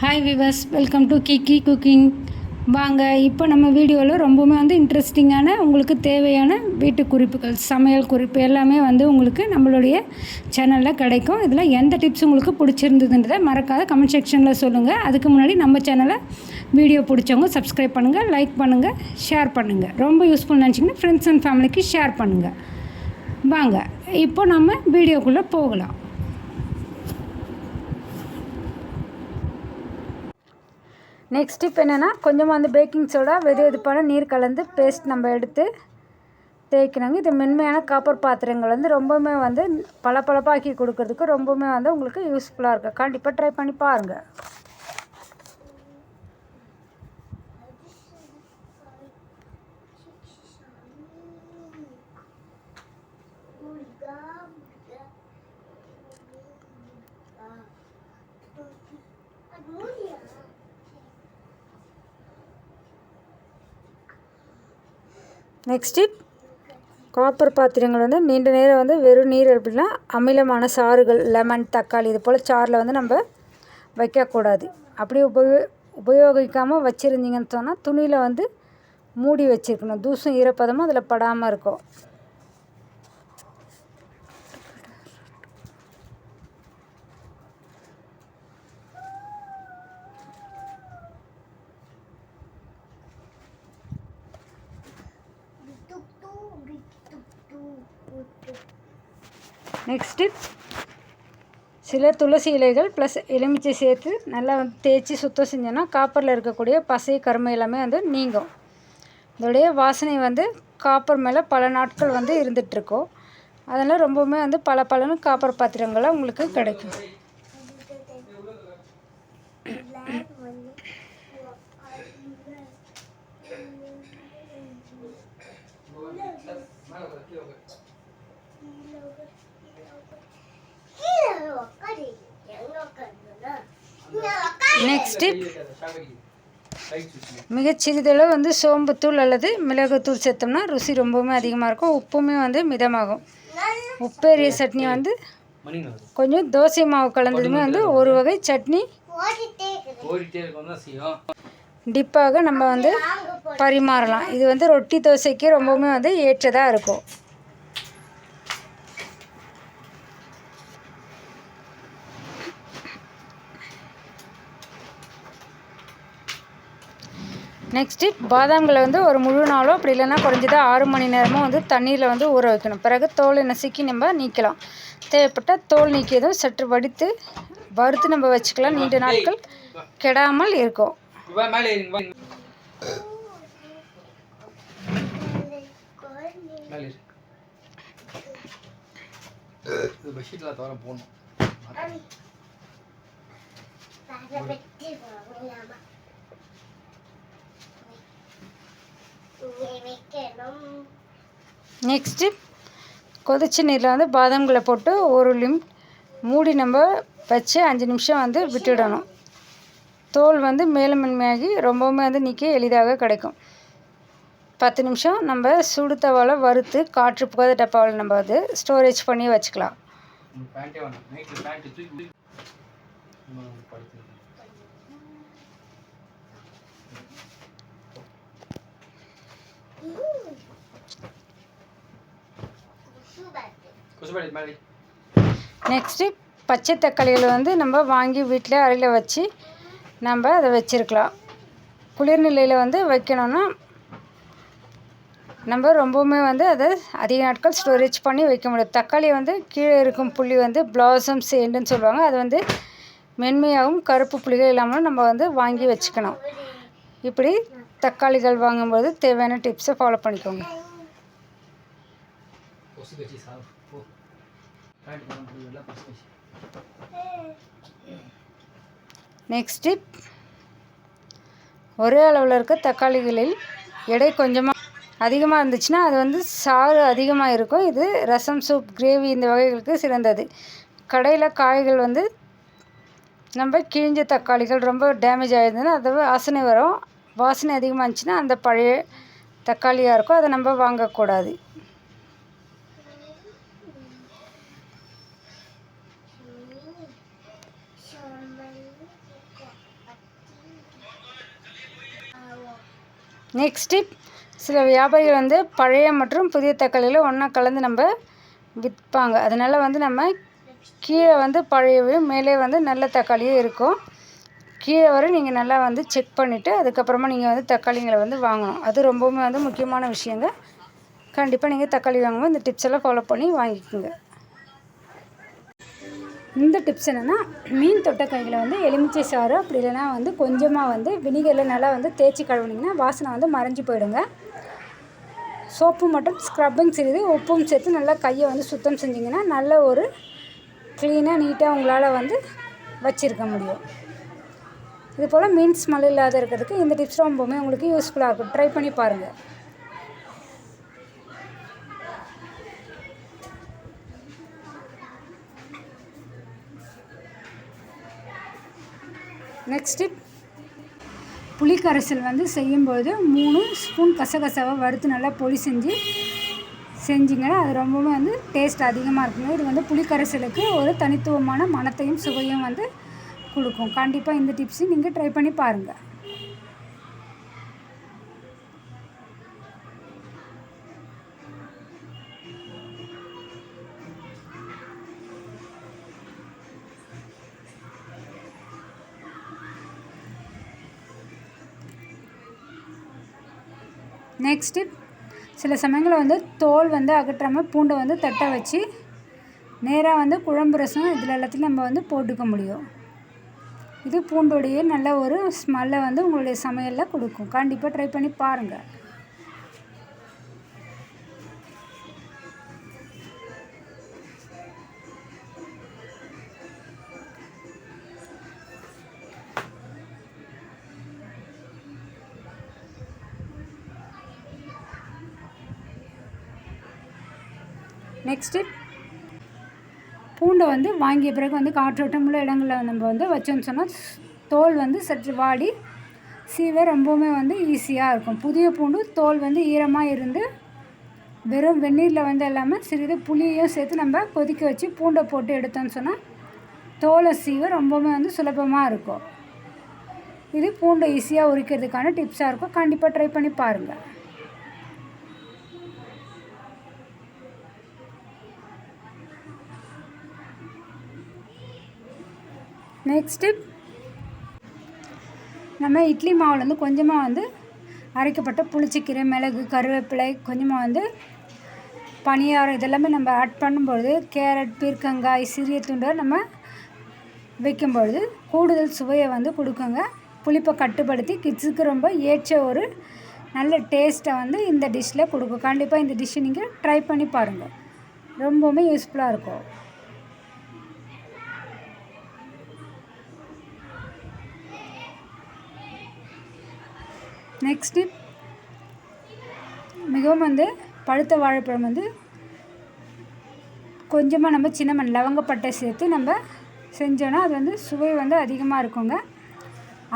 Hi viewers welcome to Kiki cooking வாங்க இப்போ நம்ம வீடியோவில் ரொம்பவுமே வந்து இன்ட்ரெஸ்டிங்கான உங்களுக்கு தேவையான வீட்டு குறிப்புகள் சமையல் குறிப்பு எல்லாமே வந்து உங்களுக்கு நம்மளுடைய சேனலில் கிடைக்கும். இதில் எந்த டிப்ஸ் உங்களுக்கு பிடிச்சிருந்ததுன்றதை மறக்காத கமெண்ட் செக்ஷனில் சொல்லுங்கள் அதுக்கு முன்னாடி நம்ம சேனலை வீடியோ பிடிச்சவங்க சப்ஸ்கிரைப் பண்ணுங்கள் லைக் பண்ணுங்கள் ஷேர் பண்ணுங்கள் ரொம்ப யூஸ்ஃபுல் நினச்சிங்கன்னா ஃப்ரெண்ட்ஸ் அண்ட் ஃபேமிலிக்கு ஷேர் பண்ணுங்கள் வாங்க இப்போ நம்ம வீடியோக்குள்ளே போகலாம். நெக்ஸ்ட் இப்போ என்னென்னா கொஞ்சமாக வந்து பேக்கிங் சோடா வெது வெதுப்பான நீர் கலந்து பேஸ்ட் நம்ம எடுத்து தேய்க்கணுங்க. இது மென்மையான காப்பர் பாத்திரங்கள் வந்து ரொம்பவுமே வந்து பளபளப்பாக்கி கொடுக்கறதுக்கு ரொம்பவுமே வந்து உங்களுக்கு யூஸ்ஃபுல்லாக இருக்கும் கண்டிப்பாக ட்ரை பண்ணி பாருங்கள் mmm. நெக்ஸ்ட்டு காப்பர் பாத்திரங்கள் வந்து நீண்ட நேரம் வந்து வெறும் நீர் அப்படின்னா அமிலமான சாறுகள் லெமன் தக்காளி இது போல் சாறில் வந்து நம்ம வைக்கக்கூடாது அப்படி உபயோ உபயோகிக்காமல் வச்சுருந்தீங்கன்னு சொன்னால் துணியில் வந்து மூடி வச்சுருக்கணும். தூசும் ஈரப்பதமும் அதில் படாமல் இருக்கும். நெக்ஸ்ட்டு சில துளசி இலைகள் ப்ளஸ் எலுமிச்சை சேர்த்து நல்லா வந்து தேய்ச்சி சுத்தம் செஞ்சோன்னா காப்பரில் இருக்கக்கூடிய பசை கருமை எல்லாமே வந்து நீங்கும். இதோடைய வாசனை வந்து காப்பர் மேலே பல நாட்கள் வந்து இருந்துகிட்ருக்கும் அதனால் ரொம்பவுமே வந்து பல பலனும் காப்பர் பாத்திரங்களாக உங்களுக்கு கிடைக்கும். நெக்ஸ்ட்டு மிகச் சிறிதளவு வந்து சோம்புத்தூள் அல்லது மிளகுத்தூள் சேர்த்தோம்னா ருசி ரொம்பவுமே அதிகமாக இருக்கும். உப்புமே வந்து மிதமாகும். உப்பேரிய சட்னி வந்து கொஞ்சம் தோசை மாவு கலந்ததுமே வந்து ஒரு வகை சட்னி டிப்பாக நம்ம வந்து பரிமாறலாம். இது வந்து ரொட்டி தோசைக்கு ரொம்பவுமே வந்து ஏற்றதாக இருக்கும். நெக்ஸ்ட்டு பாதாம்களை வந்து ஒரு முழு நாளோ அப்படி இல்லைன்னா குறைஞ்சது ஆறு மணி நேரமோ வந்து தண்ணீரில் வந்து ஊற வைக்கணும். பிறகு தோலை நசுக்கி நம்ம நீக்கலாம். தேவைப்பட்ட தோல் நீக்கியதும் சற்று வடித்து வறுத்து நம்ம வச்சுக்கலாம். நீண்ட நாட்கள் கெடாமல் இருக்கும். பெட்ஷீட்டில் தவிர நெக்ஸ்ட்டு கொதிச்ச நீரில் வந்து பாதாம்களை போட்டு ஒரு லிம் மூடி நம்ம வச்சு அஞ்சு நிமிஷம் வந்து விட்டுடணும். தோல் வந்து மேலும் மென்மையாகி ரொம்பவுமே வந்து நிற்க எளிதாக கிடைக்கும். பத்து நிமிஷம் நம்ம சுடு தவாவில் வறுத்து காற்று புகாத டப்பாவில் நம்ம வந்து ஸ்டோரேஜ் பண்ணி வச்சுக்கலாம். நெக்ஸ்ட்டு பச்சை தக்காளிகளை வந்து நம்ம வாங்கி வீட்டில் அறையில் வச்சு நம்ம அதை வச்சுருக்கலாம். குளிர்நிலையில் வந்து வைக்கணும்னா நம்ம ரொம்பவுமே வந்து அதை அதிக நாட்கள் ஸ்டோரேஜ் பண்ணி வைக்க முடியும். தக்காளி வந்து கீழே இருக்கும் புள்ளி வந்து பிளாசம் சேண்டுன்னு சொல்லுவாங்க. அது வந்து மென்மையாகவும் கருப்பு புள்ளிகள் இல்லாமலும் நம்ம வந்து வாங்கி வச்சுக்கணும். இப்படி தக்காளிகள் வாங்கும்போது தேவையான டிப்ஸை ஃபாலோ பண்ணிக்கோங்க. நெக்ஸ்ட் டிப் ஒரே அளவில் இருக்க தக்காளிகளில் எடை கொஞ்சமாக அதிகமாக இருந்துச்சுன்னா அது வந்து சாறு அதிகமாக இருக்கும். இது ரசம் சூப் கிரேவி இந்த வகைகளுக்கு சிறந்தது. கடையில் காய்கள் வந்து நம்ம கிழிஞ்ச தக்காளிகள் ரொம்ப டேமேஜ் ஆகிருந்ததுன்னா அது வாசனை வரும். வாசனை அதிகமாக இருந்துச்சுன்னா அந்த பழைய தக்காளியாக இருக்கும் அதை நம்ம வாங்கக்கூடாது. நெக்ஸ்ட் டிப் சில வியாபாரிகள் வந்து பழைய மற்றும் புதிய தக்காளியில் ஒன்றா கலந்து நம்ம விற்பாங்க. அதனால் வந்து நம்ம கீழே வந்து பழையவையும் மேலே வந்து நல்ல தக்காளியும் இருக்கும். கீழே வரை நீங்கள் நல்லா வந்து செக் பண்ணிவிட்டு அதுக்கப்புறமா நீங்கள் வந்து தக்காளிங்களை வந்து வாங்கணும். அது ரொம்பவுமே வந்து முக்கியமான விஷயங்க. கண்டிப்பாக நீங்கள் தக்காளி வாங்கும்போது இந்த டிப்ஸ் எல்லாம் ஃபாலோ பண்ணி வாங்கிக்கோங்க. இந்த டிப்ஸ் என்னென்னா மீன் தொட்டைக்காய்களை வந்து எலுமிச்சை சாறு அப்படி இல்லைன்னா வந்து கொஞ்சமாக வந்து வினிகரில் நல்லா வந்து தேய்ச்சி கழுவுனீங்கன்னா வாசனை வந்து மறைஞ்சு போயிடுங்க. சோப்பு மட்டும் ஸ்க்ரப்பிங் செய்து உப்பும் சேர்த்து நல்லா கையை வந்து சுத்தம் செஞ்சிங்கன்னா நல்ல ஒரு க்ளீனாக நீட்டாக உங்களால் வந்து வச்சுருக்க முடியும். இது போல் மீன் ஸ்மெல் இல்லாத இருக்கிறதுக்கு இந்த டிப்ஸ் ரொம்பவுமே உங்களுக்கு யூஸ்ஃபுல்லாக இருக்கும். ட்ரை பண்ணி பாருங்கள் நெக்ஸ்ட் டிப் புளி கரைசல் வந்து செய்யும்போது மூணு ஸ்பூன் கசகசாவை வறுத்து நல்லா பொடி செஞ்சு செஞ்சிங்கன்னா அது ரொம்பவுமே வந்து டேஸ்ட் அதிகமாக இருக்குங்க. இது வந்து புளி கரைசலுக்கு ஒரு தனித்துவமான மனத்தையும் சுவையும் வந்து கொடுக்கும். கண்டிப்பாக இந்த டிப்ஸையும் நீங்கள் ட்ரை பண்ணி பாருங்கள் நெக்ஸ்ட் டிப் சில சமயங்களில் வந்து தோல் வந்து அகற்றாமல் பூண்டை வந்து தட்ட வச்சு நேராக வந்து குழம்பு ரசம் இதில் எல்லாத்தையும் நம்ம வந்து போட்டுக்க முடியும். இது பூண்டோடைய நல்ல ஒரு ஸ்மெல்லை வந்து உங்களுடைய சமையலில் கொடுக்கும். கண்டிப்பாக ட்ரை பண்ணி பாருங்கள் நெக்ஸ்ட்டு பூண்டை வந்து வாங்கிய பிறகு வந்து காற்றோட்டமுள்ள இடங்களில் நம்ம வந்து வச்சோம்னு சொன்னால் தோல் வந்து சற்று வாடி சீவ ரொம்பவுமே வந்து ஈஸியாக இருக்கும். புதிய பூண்டு தோல் வந்து ஈரமாக இருந்து வெறும் வெந்நீரில் வந்து இல்லாமல் சிறிது புளியையும் சேர்த்து நம்ம கொதிக்க வச்சு பூண்டை போட்டு எடுத்தோம்னு சொன்னால் தோலை சீவ ரொம்பவுமே வந்து சுலபமாக இருக்கும். இது பூண்டை ஈஸியாக உரிக்கிறதுக்கான டிப்ஸாக இருக்கும். கண்டிப்பாக ட்ரை பண்ணி பாருங்கள். நெக்ஸ்ட்டு நம்ம இட்லி மாவில் வந்து கொஞ்சமாக வந்து அரைக்கப்பட்ட புளிச்சக்கீரை மிளகு கருவேப்பிலை கொஞ்சமாக வந்து பனியாரம் இதெல்லாமே நம்ம ஆட் பண்ணும்பொழுது கேரட் பீர்க்கங்காய் சிறிய துண்டை நம்ம வைக்கும்பொழுது கூடுதல் சுவையை வந்து கொடுக்குங்க. புளிப்பை கட்டுப்படுத்தி கிட்ஸுக்கு ரொம்ப ஏற்ற ஒரு நல்ல டேஸ்ட்டை வந்து இந்த டிஷ்ஷில் கொடுக்கும். கண்டிப்பாக இந்த டிஷ்ஷை நீங்கள் ட்ரை பண்ணி பாருங்கள் ரொம்பவுமே யூஸ்ஃபுல்லாக இருக்கும். நெக்ஸ்ட்டு மிகவும் வந்து பழுத்த வாழைப்பழம் வந்து கொஞ்சமாக நம்ம சின்னமன் லவங்கப்பட்டை சேர்த்து நம்ம செஞ்சோன்னா அது வந்து சுவை வந்து அதிகமாக இருக்குங்க.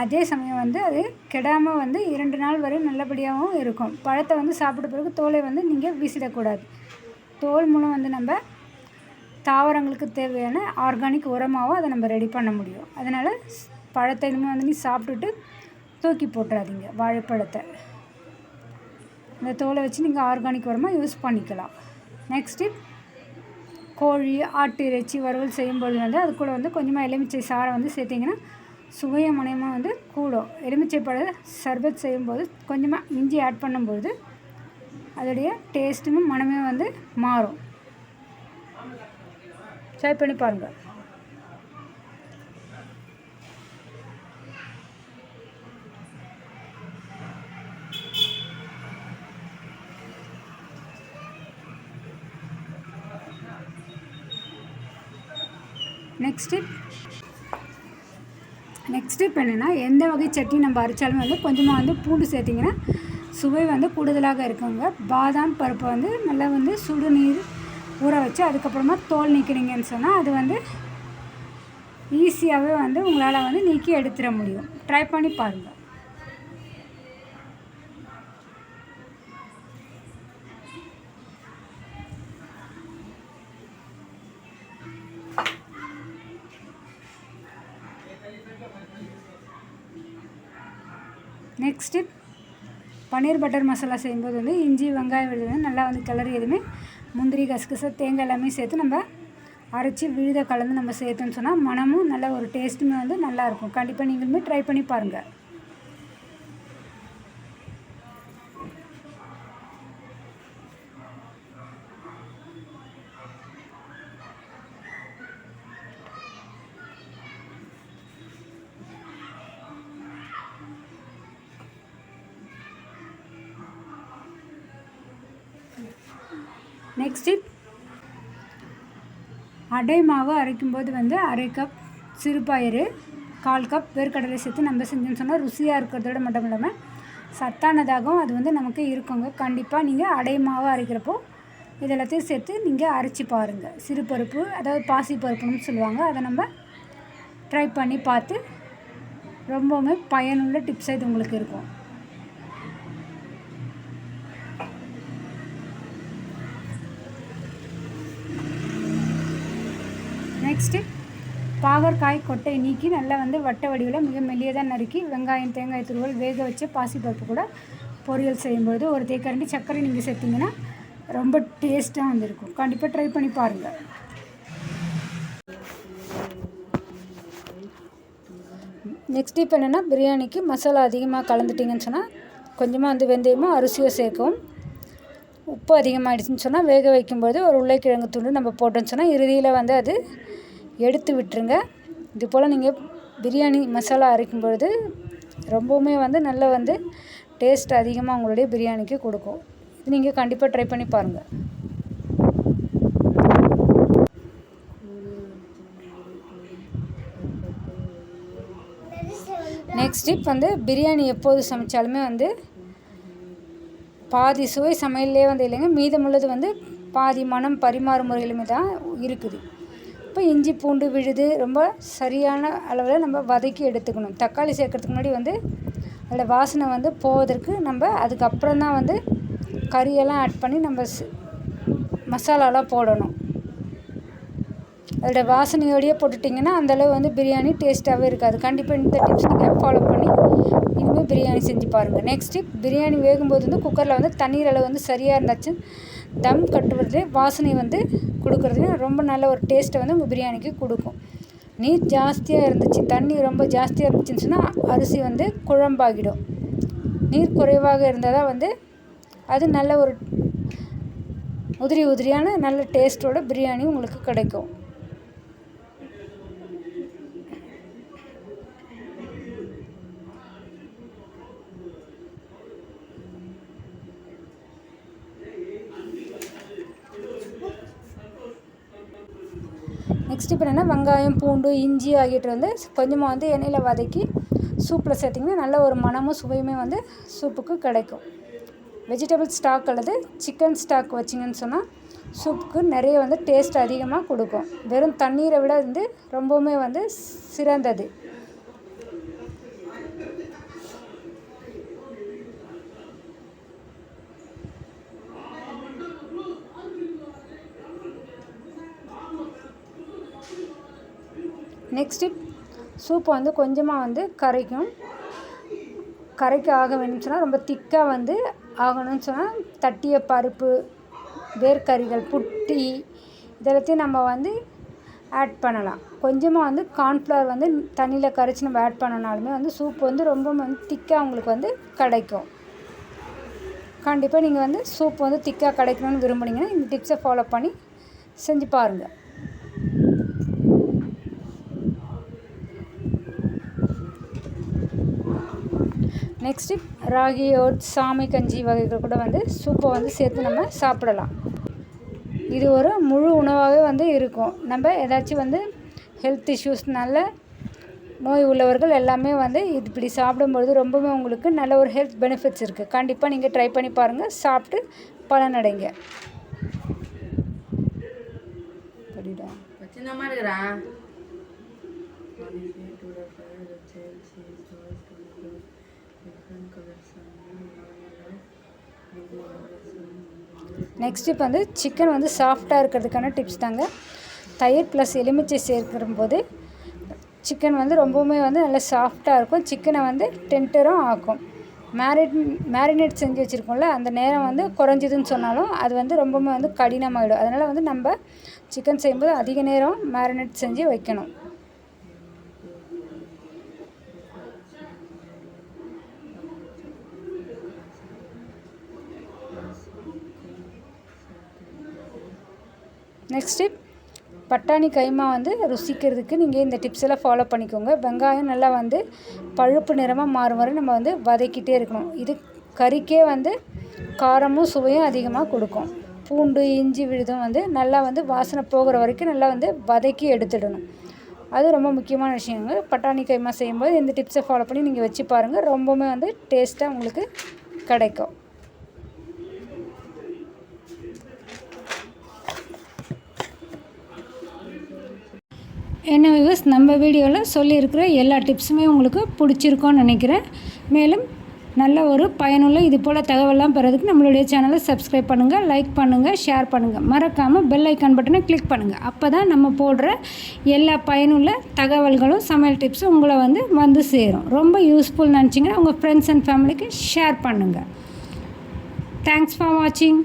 அதே சமயம் வந்து அது கெடாமல் வந்து இரண்டு நாள் வரை நல்லபடியாகவும் இருக்கும். பழத்தை வந்து சாப்பிட்ட பிறகு தோலை வந்து நீங்கள் வீசிடக்கூடாது. தோல் மூலம் வந்து நம்ம தாவரங்களுக்கு தேவையான ஆர்கானிக் உரமாகவும் அதை நம்ம ரெடி பண்ண முடியும். அதனால் பழத்தை இனிமேல் வந்து நீ சாப்பிட்டுட்டு தூக்கி போட்டுறாதீங்க வாழைப்பழத்தை. இந்த தோலை வச்சு நீங்கள் ஆர்கானிக் உரமாக யூஸ் பண்ணிக்கலாம். நெக்ஸ்ட்டு கோழி ஆட்டு இறைச்சி வறுவல் செய்யும்பொழுது வந்து அது கூட வந்து கொஞ்சமாக எலுமிச்சை சாறை வந்து சேர்த்திங்கன்னா சுவைய மனையமாக வந்து கூடும். எலுமிச்சை பழ சர்பத் செய்யும்போது கொஞ்சமாக இஞ்சி ஆட் பண்ணும்போது அதோடைய டேஸ்ட்டும் மனமே வந்து மாறும். ட்ரை பண்ணி பாருங்கள் நெக்ஸ்ட் நெக்ஸ்ட்டு நெக்ஸ்ட் என்னென்னா எந்த வகை சட்னி நம்ம அரைச்சாலும் வந்து கொஞ்சமாக வந்து பூண்டு சேர்த்திங்கன்னா சுவை வந்து கூடுதலாக இருக்குங்க. பாதாம் பருப்பை வந்து நல்லா வந்து சுடுநீர் ஊற வச்சு அதுக்கப்புறமா தோல் நீக்கிறீங்கன்னு சொன்னால் அது வந்து ஈஸியாகவே வந்து உங்களால் வந்து நீக்கி எடுத்துட முடியும். ட்ரை பண்ணி பாருங்கள் பன்னீர் பட்டர் மசாலா செய்யும்போது வந்து இஞ்சி வெங்காயம் விழுது நல்லா வந்து கிளறி எதுவுமே முந்திரி கசகசை தேங்காய் எல்லாமே சேர்த்து நம்ம அரைச்சி விழுத கலந்து நம்ம சேர்த்தோன்னு சொன்னால் மனமும் நல்ல ஒரு டேஸ்ட்டுமே வந்து நல்லாயிருக்கும் கண்டிப்பாக நீங்களுமே ட்ரை பண்ணி பாருங்கள் அடை மாவு அரைக்கும்போது வந்து அரை கப் சிறுபயிறு கால் கப் வேர்க்கடலை சேர்த்து நம்ம செஞ்சோம்னு சொன்னால் ருசியாக இருக்கிறதோட மட்டும் இல்லாமல் சத்தானதாகவும் அது வந்து நமக்கு இருக்குங்க. கண்டிப்பாக நீங்கள் அடை மாவு அரைக்கிறப்போ இது எல்லாத்தையும் சேர்த்து நீங்கள் அரைச்சி பாருங்கள் சிறுபருப்பு அதாவது பாசி பருப்புன்னு சொல்லுவாங்க. அதை நம்ம ட்ரை பண்ணி பார்த்து ரொம்பவுமே பயனுள்ள டிப்ஸாக இது உங்களுக்கு இருக்கும். நெக்ஸ்ட்டு பாகற்காய் கொட்டை நீக்கி நல்லா வந்து வட்ட வடிவில் மிக மெல்லியதாக நறுக்கி வெங்காயம் தேங்காய் துருவல் வேக வச்சு பாசிப்பருப்பு கூட பொரியல் செய்யும்போது ஒரு தேக்கரண்டி சர்க்கரை நீங்கள் சேர்த்திங்கன்னா ரொம்ப டேஸ்ட்டாக வந்திருக்கும். கண்டிப்பாக ட்ரை பண்ணி பாருங்கள் நெக்ஸ்ட் இப்போ என்னென்னா பிரியாணிக்கு மசாலா அதிகமாக கலந்துட்டிங்கன்னு சொன்னால் கொஞ்சமாக வந்து வெந்தயமும் அரிசியோ சேர்க்கவும். உப்பு அதிகமாகிடுச்சுன்னு சொன்னால் வேக வைக்கும்போது ஒரு உருளைக்கிழங்கு துண்டு நம்ம போட்டோம்னு சொன்னால் இறுதியில் வந்து அது எடுத்து விட்டுருங்க. இது போல் நீங்கள் பிரியாணி மசாலா அரைக்கும் பொழுது ரொம்பவுமே வந்து நல்ல வந்து டேஸ்ட் அதிகமாக உங்களுடைய பிரியாணிக்கு கொடுக்கும். இது நீங்கள் கண்டிப்பாக ட்ரை பண்ணி பாருங்கள் நெக்ஸ்ட் டிப் வந்து பிரியாணி எப்போது சமைச்சாலுமே வந்து பாதி சுவை சமையல்லே வந்து இல்லைங்க மீதமுள்ளது வந்து பாதி மனம் பரிமாறும் முறையிலுமே தான் இருக்குது. இப்போ இஞ்சி பூண்டு விழுது ரொம்ப சரியான அளவில் நம்ம வதக்கி எடுத்துக்கணும். தக்காளி சேர்க்கறதுக்கு முன்னாடி வந்து அதில் வாசனை வந்து போவதற்கு நம்ம அதுக்கப்புறம் தான் வந்து கறியெல்லாம் ஆட் பண்ணி நம்ம மசாலாலாம் போடணும். அதோட வாசனையோடையே போட்டுட்டிங்கன்னா அந்தளவு வந்து பிரியாணி டேஸ்ட்டாகவே இருக்காது. கண்டிப்பாக இந்த டிப்ஸ் நீங்கள் ஃபாலோ பண்ணி இனிமேல் பிரியாணி செஞ்சு பாருங்கள் நெக்ஸ்ட் டிப் பிரியாணி வேகும்போது வந்து குக்கரில் வந்து தண்ணீர் அளவு வந்து சரியாக இருந்துச்சு தம் கட்டுறது வாசனை வந்து கொடுக்குறது ரொம்ப நல்ல ஒரு டேஸ்ட்டை வந்து உங்கள் பிரியாணிக்கு கொடுக்கும். நீர் ஜாஸ்தியாக இருந்துச்சு தண்ணி ரொம்ப ஜாஸ்தியாக இருந்துச்சுன்னு சொன்னால் அரிசி வந்து குழம்பாகிடும். நீர் குறைவாக இருந்தால் தான் வந்து அது நல்ல ஒரு உதிரி உதிரியான நல்ல டேஸ்ட்டோட பிரியாணி உங்களுக்கு கிடைக்கும் நெக்ஸ்ட் இப்போ என்னென்னா வெங்காயம் பூண்டு இஞ்சி ஆகியவற்றை வந்து கொஞ்சமாக வந்து எண்ணெயில் வதக்கி சூப்பில் சேர்த்திங்கன்னா நல்ல ஒரு மணமும் சுவையுமே வந்து சூப்புக்கு கிடைக்கும். வெஜிடபிள் ஸ்டாக் அல்லது சிக்கன் ஸ்டாக் வச்சிங்கன்னு சொன்னால் சூப்புக்கு நிறைய வந்து டேஸ்ட் அதிகமாக கொடுக்கும். வெறும் தண்ணீரை விட வந்து ரொம்பவுமே வந்து சிறந்தது. நெக்ஸ்ட்டு சூப் வந்து கொஞ்சமாக வந்து கரைக்கும். கரைக்க ஆக வேணும்னு சொன்னால் ரொம்ப திக்காக வந்து ஆகணும்னு சொன்னால் தட்டிய பருப்பு வேர்க்கறிகள் புட்டி இதெல்லாத்தையும் நம்ம வந்து ஆட் பண்ணலாம். கொஞ்சமாக வந்து கார்ன்ஃப்ளவர் வந்து தண்ணியில் கரைச்சி நம்ம ஆட் பண்ணனாலுமே வந்து சூப் வந்து ரொம்ப வந்து திக்காக உங்களுக்கு வந்து கிடைக்கும். கண்டிப்பாக நீங்கள் வந்து சூப் வந்து திக்காக கிடைக்கணும்னு விரும்புனீங்கன்னா இந்த டிப்ஸை ஃபாலோ பண்ணி செஞ்சு பாருங்கள் நெக்ஸ்ட்டு ராகி ஓட்ஸ் சாமி கஞ்சி வகைகள் கூட வந்து சூப்பை வந்து சேர்த்து நம்ம சாப்பிடலாம். இது ஒரு முழு உணவாகவே வந்து இருக்கும். நம்ம ஏதாச்சும் வந்து ஹெல்த் இஷ்யூஸ்னால நோய் உள்ளவர்கள் எல்லாமே வந்து இது இப்படி சாப்பிடும்பொழுது ரொம்பவே உங்களுக்கு நல்ல ஒரு ஹெல்த் பெனிஃபிட்ஸ் இருக்குது கண்டிப்பாக நீங்கள் ட்ரை பண்ணி பாருங்கள் சாப்பிட்டு பலனடைங்க. படிடா நெக்ஸ்ட் இப்போ வந்து சிக்கன் வந்து சாஃப்டாக இருக்கிறதுக்கான டிப்ஸ் தாங்க. தயிர் ப்ளஸ் எலுமிச்சை சேர்க்கிற போது சிக்கன் வந்து ரொம்பவுமே வந்து நல்லா சாஃப்டாக இருக்கும். சிக்கனை வந்து டென்டரும் ஆக்கும். மேரிட் மேரினேட் செஞ்சு வச்சுருக்கோம்ல அந்த நேரம் வந்து குறைஞ்சிதுன்னு சொன்னாலும் அது வந்து ரொம்பவுமே வந்து கடினமாகிடும் அதனால் வந்து நம்ம சிக்கன் செய்யும்போது அதிக நேரம் மேரினேட் செஞ்சு வைக்கணும். நெக்ஸ்ட்டு பட்டாணி கைமா வந்து ருசிக்கிறதுக்கு நீங்கள் இந்த டிப்ஸ் எல்லாம் ஃபாலோ பண்ணிக்கோங்க. வெங்காயம் நல்லா வந்து பழுப்பு நிறமாக மாறும் வரை நம்ம வந்து வதக்கிட்டே இருக்கணும். இது கறிக்கே வந்து காரமும் சுவையும் அதிகமாக கொடுக்கும். பூண்டு இஞ்சி விழுதும் வந்து நல்லா வந்து வாசனை போகிற வரைக்கும் நல்லா வந்து வதக்கி எடுத்துடணும். அது ரொம்ப முக்கியமான விஷயங்க பட்டாணி கைமா செய்யும்போது இந்த டிப்ஸை ஃபாலோ பண்ணி நீங்கள் வச்சு பாருங்கள் ரொம்பவுமே வந்து டேஸ்ட்டாக உங்களுக்கு கிடைக்கும். என்ன வியூஸ் நம்ம வீடியோவில் சொல்லியிருக்கிற எல்லா டிப்ஸுமே உங்களுக்கு பிடிச்சிருக்கோன்னு நினைக்கிறேன். மேலும் நல்ல ஒரு பயனுள்ள இது போல் தகவலாம் பெறதுக்கு நம்மளுடைய சேனலை சப்ஸ்கிரைப் பண்ணுங்கள் லைக் பண்ணுங்கள் ஷேர் பண்ணுங்கள் மறக்காமல் பெல் ஐக்கான் பட்டனை கிளிக் பண்ணுங்கள் அப்போ தான் நம்ம போடுற எல்லா பயனுள்ள தகவல்களும் சமையல் டிப்ஸும் உங்களை வந்து வந்து சேரும். ரொம்ப யூஸ்ஃபுல் நினச்சிங்கன்னா உங்கள் ஃப்ரெண்ட்ஸ் அண்ட் ஃபேமிலிக்கு ஷேர் பண்ணுங்கள் தேங்க்ஸ் ஃபார் வாட்சிங்